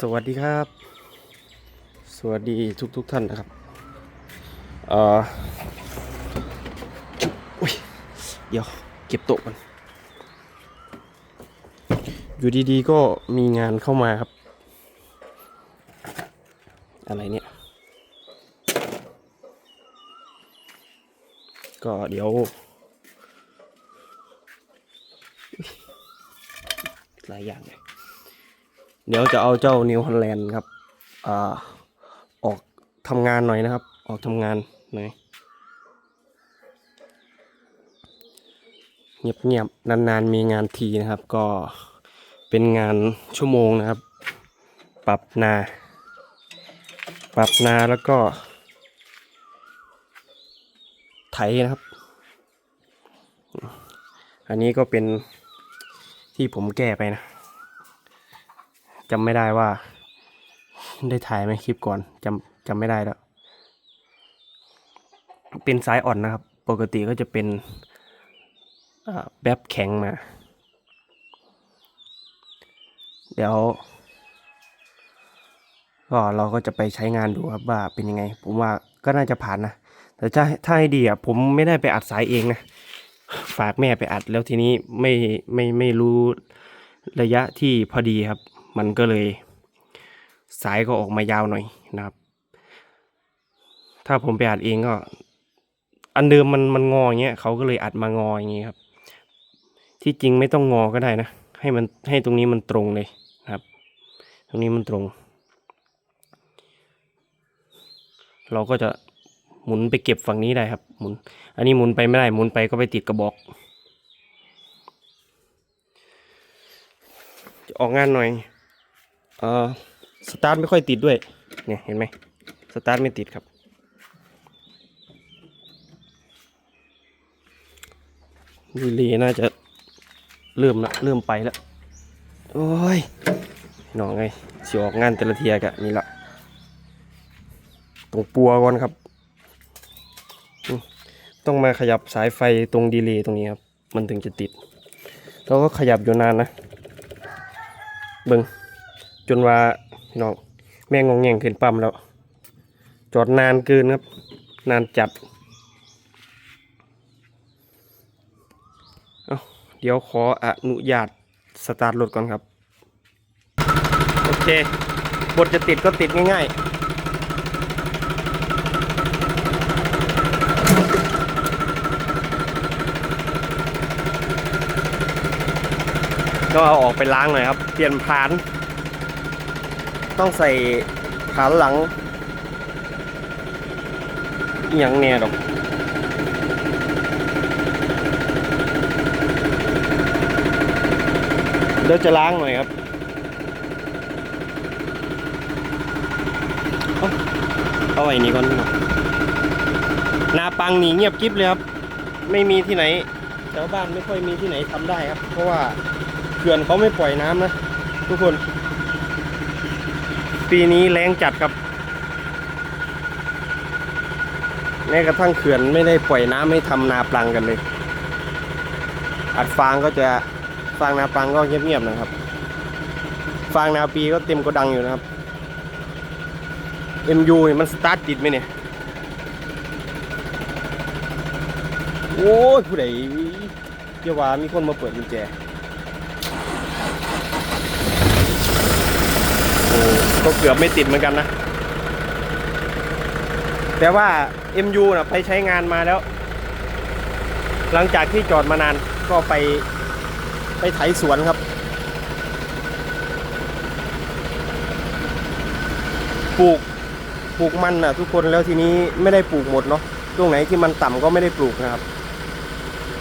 สวัสดีครับ สวัสดีทุกทุกท่านนะครับเอออุ๊ยเดี๋ยวเก็บโต๊ะก่อนอยู่ดีๆก็มีงานเข้ามาครับ อะไรเนี่ย ก็เดี๋ยวหลายอย่างเลย เดี๋ยวจะเอาเจ้านิวฮอลแลนด์ครับอ่าออกทำงานหน่อยนะครับ ออกทำงานหน่อยเงียบๆนานๆมีงานทีนะครับ ก็เป็นงานชั่วโมงนะครับ ปรับนา ปรับนาแล้วก็ ไถนะครับ อันนี้ก็เป็นที่ผมแก้ไปนะ จำไม่ได้ว่า ได้ถ่ายไหมคลิปก่อนจำจำไม่ได้แล้ว เป็นสายอ่อนนะครับ ปกติก็จะเป็นแบบแข็งมา เดี๋ยวก็เราก็จะไปใช้งานดูครับว่าเป็นยังไง ผมว่าก็น่าจะผ่านนะ แต่ถ้าถ้าให้ดีอะผมไม่ได้ไปอัดสายเองนะฝากแม่ไปอัดแล้วทีนี้ไม่ไม่ไม่รู้ระยะที่พอดีครับ มันก็เลยสายก็ออกมายาวหน่อยนะครับ ถ้าผมไปอัดเองก็ อันเดิมมันมันงอเงี้ยเขาก็เลยอัดมางออย่างเงี้ยครับ ที่จริงไม่ต้องงอก็ได้นะ ให้มันให้ตรงนี้มันตรงเลยนะครับ ตรงนี้มันตรง เราก็จะหมุนไปเก็บฝั่งนี้ได้ครับ หมุน อันนี้หมุนไปไม่ได้หมุนไปก็ไปติดกระบอกจะออกงานหน่อย สตาร์ทไม่ค่อยติดด้วย เนี่ยเห็นไหมสตาร์ทไม่ติดครับ ดีเลยน่าจะเริ่มละเริ่มไปแล้ว โอ้ยน้องไงสิออกงานแต่ละเทียกะนี่ละตรงปัวก่อนครับ ต้องมาขยับสายไฟตรงดีเลย์ตรงนี้ครับ มันถึงจะติดแล้วก็ขยับอยู่นานนะ เบิง จนว่าพี่น้องแม่งงแงงขึ้นปั๊มแล้ว จอดนานเกินครับ นานจัดเอาเดี๋ยวขออนุญาตสตาร์ทรถก่อนครับ โอเค บทจะติดก็ติดง่าย ๆก็เอาออกไปล้างหน่อยครับ เปลี่ยนผาน ต้องใส่ผานหลังอหย่างเนี่ยดอกเดี๋ยวจะล้างหน่อยครับเอาเอาไว้นี่ก่อนน้าปังนี่เงียบกริบเลยครับ ไม่มีที่ไหนแถวบ้านไม่ค่อยมีที่ไหนทำได้ครับ เพราะว่าเขื่อนเขาไม่ปล่อยน้ำนะทุกคน ปีนี้แรงจัดครับแม้กระทั่งเขื่อนไม่ได้ปล่อยน้ำให้ทำนาปลังกันเลย อัดฟางก็จะฟางนาปลังก็เงียบๆนะครับ ฟางนาปีก็เต็มกระดังอยู่นะครับ MU มันสตาร์ทติดไหมเนี่ย โอ้ยผู้ใดเกี่ยวว่ามีคนมาเปิดกุญแจ โอ้ ก็เกือบไม่ติดเหมือนกันนะ แต่ว่า MU นะไปใช้งานมาแล้ว หลังจากที่จอดมานานก็ไปไปไถสวนครับ ปลูกปลูกมันนะทุกคนแล้วทีนี้ไม่ได้ปลูกหมดเนาะตรงไหนที่มันต่ำก็ไม่ได้ปลูกนะครับ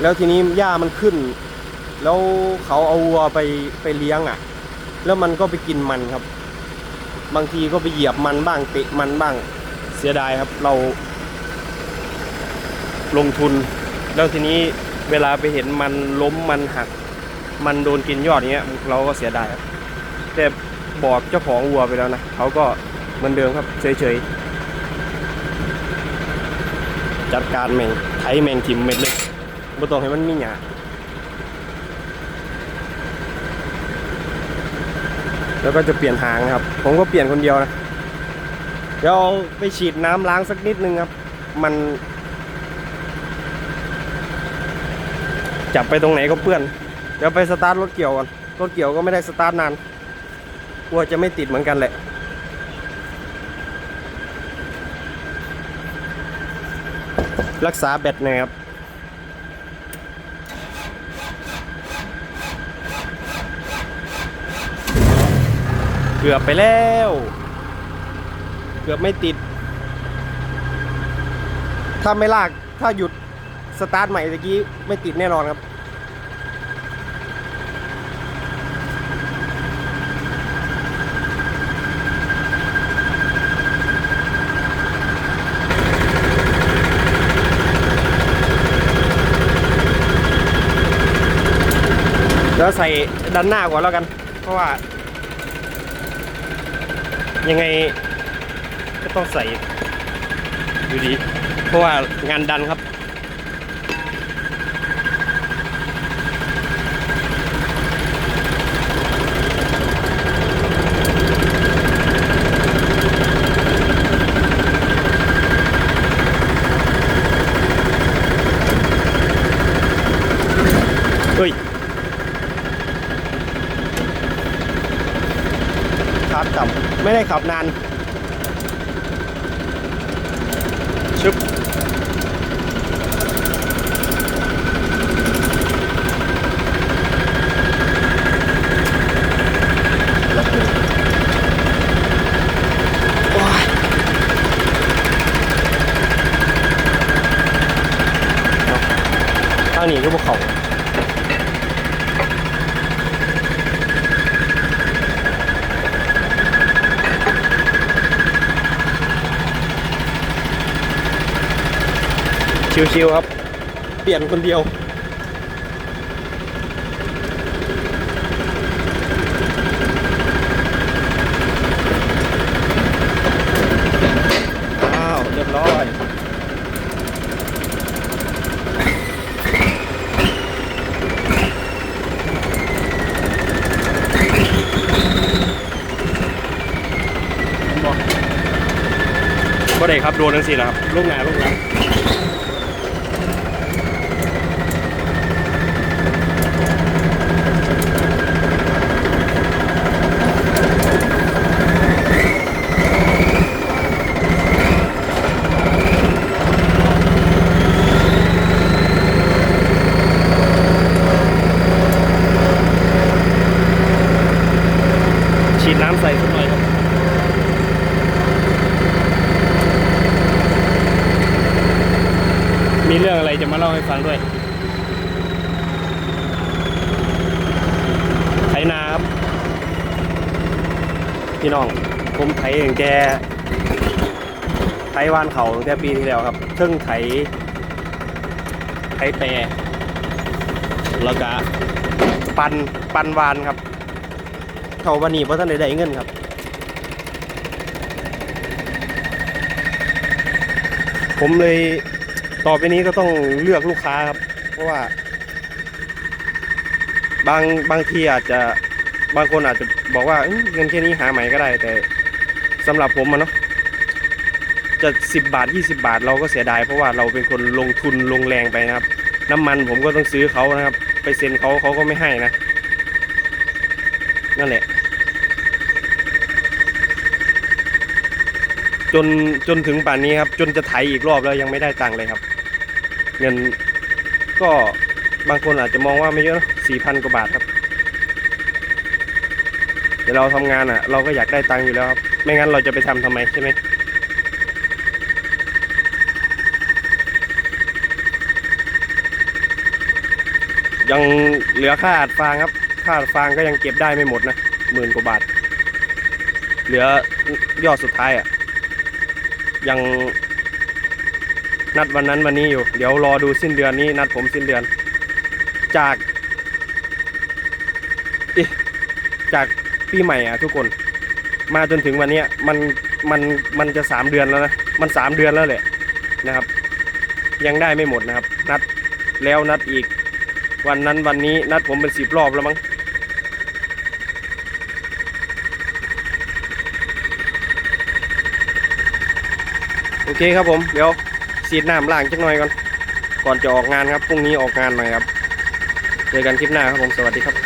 แล้วทีนี้หญ้ามันขึ้น แล้วเขาเอาวัวไปไปเลี้ยงอะ่ะ แล้วมันก็ไปกินมันครับ บางทีก็ไปเหยียบมันบ้างเตะมันบ้างเสียดายครับเรา ลงทุน แล้วทีนี้เวลาไปเห็นมันล้มมันหัก มันโดนกินยอดเงี้ย เราก็เสียดายครับแต่บอกเจ้าของวัวไปแล้วนะเขาก็เหมือนเดิมครับเฉยๆจัดการแมงไถแมงทิมเม็ดเลยบ่ต้องให้มันมีหยา แล้วก็จะเปลี่ยนหางนะครับ ผมก็เปลี่ยนคนเดียวนะ เดี๋ยวไปฉีดน้ำล้างสักนิดนึงครับ มันจับไปตรงไหนก็เปื้อน เดี๋ยวไปสตาร์ทรถเกี่ยวก่อน รถเกี่ยวก็ไม่ได้สตาร์ทนาน กลัวจะไม่ติดเหมือนกันแหละ รักษาแบตหน่อยครับ เกือบไปแล้ว เกือบไม่ติด ถ้าไม่ลากถ้าหยุดสตาร์ทใหม่ตะกี้ไม่ติดแน่นอนครับแล้วใส่ด้านหน้าก่อนแล้วกัน เพราะว่า ยังไงก็ต้องใส่อยู่ดี เพราะว่างานดันครับ เฮ้ย ครับต่ำ ไม่ได้ขับนานชึบโอ้ยเอาทางนี้ก็บอกเขา ชิวๆครับ เปลี่ยนคนเดียว อ้าว เรียบร้อยก็ได้ครับโดนทั้งสี่แล้วครับลูกหนาลูกหลัง ฉีดน้ำใส่สักหน่อยครับ มีเรื่องอะไรจะ มาเล่าให้ฟังด้วยไถนาครับพี่น้อง ผมไถเองแกไถวานเขาตั้งแต่ปีที่แล้วครับเพิ่งไถไถแปรแล้วก็ปันปันวานครับเขาวันนี้เพราะท่านได้ได้เงินครับผมเลย ต่อไปนี้ก็ต้องเลือกลูกค้าครับ เพราะว่า บางบางทีอาจจะบางคนอาจจะบอกว่าเงินแค่นี้หาใหม่ก็ได้ แต่สำหรับผมอะเนาะจะสิบบาทยี่สิบาทเราก็เสียดายเพราะว่าเราเป็นคนลงทุนลงแรงไปนะครับ น้ำมันผมก็ต้องซื้อเขานะครับ ไปเซ็นเขาเขาก็ไม่ให้นะนั่นแหละ จนจนถึงป่านนี้ครับ จนจะไถอีกรอบแล้วยังไม่ได้ตังค์เลยครับ เงินก็บางคนอาจจะมองว่าไม่เยอะสี่พันกว่าบาทครับแต่เราทำงานอะ เราก็อยากได้ตังค์อยู่แล้วครับ ไม่งั้นเราจะไปทำทำไมใช่ไหมยังเหลือค่าอัดฟางครับ ค่าอัดฟางก็ยังเก็บได้ไม่หมดนะหมื่นกว่าบาท เหลือยอดสุดท้ายอะ ยัง นัดวันนั้นวันนี้อยู่ เดี๋ยวรอดูสิ้นเดือนนี้นัดผมสิ้นเดือน จากจากปีใหม่อะทุกคน มาจนถึงวันนี้มันมันมันจะสามเดือนแล้วนะมันสามเดือนแล้วแหละนะครับ ยังได้ไม่หมดนะครับ นัดแล้วนัดอีก วันนั้นวันนี้นัดผมเป็นสิบรอบแล้วมั้งโอเคครับผม เดี๋ยว ซีดน้ำล้างจักหน่อยก่อน ก่อนจะออกงานครับ พรุ่งนี้ออกงานหน่อยครับ เจอกันคลิปหน้าครับผม สวัสดีครับ